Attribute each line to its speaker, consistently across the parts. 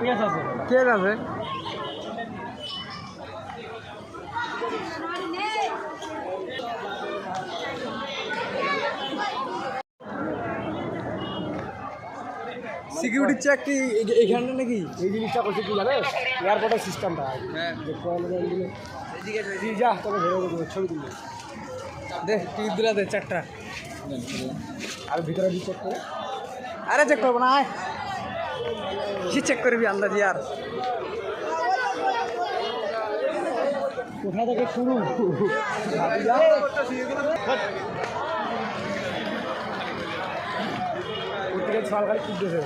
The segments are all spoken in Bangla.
Speaker 1: পেঁয়াজ আছে?
Speaker 2: সিকিউরিটি চেক কি এইখানে নাকি?
Speaker 1: এই জিনিসটা করছে কি জানে? এয়ারপোর্টের সিস্টেমটা
Speaker 2: হ্যাঁ।
Speaker 1: যে দেবো ছবি তুলবে।
Speaker 2: দে টিকিট দিলা দে চারটা।
Speaker 1: আর ভিতরে চেক করে।
Speaker 2: আরে চেক করব না আয়। কি চেক করবি আন্দাজি আর
Speaker 1: কোথা থেকে শুরু? সরকারি কিনতেছে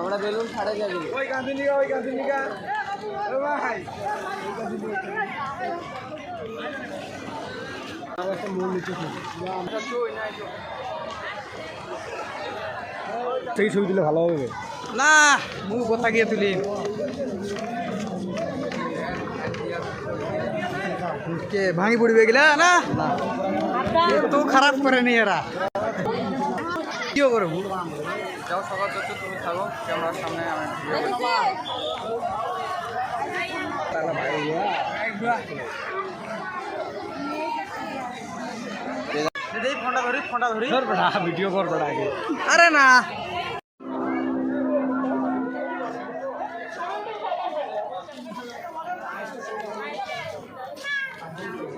Speaker 2: আমরা বেলুন ছাড়ে যাবি।
Speaker 1: ওই গান্ধীনিকা ওই গান্ধীনিকা। ভাই। আমার একটা মূল নিচে সেই ছবি দিলে ভালো হবে?
Speaker 2: না মুখ কোথা গিয়ে তুলি? কে ভাঙি পড়বে গেলা? না? তো খারাপ করে নি এরা। কি করব? যাও সকাল তুমি থাকো ক্যামেরার সামনে আমি ফোনটা ধরি ফোনটা ধরি।
Speaker 1: ভিডিও কর বেড়া আগে।
Speaker 2: আরে না।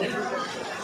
Speaker 2: 何?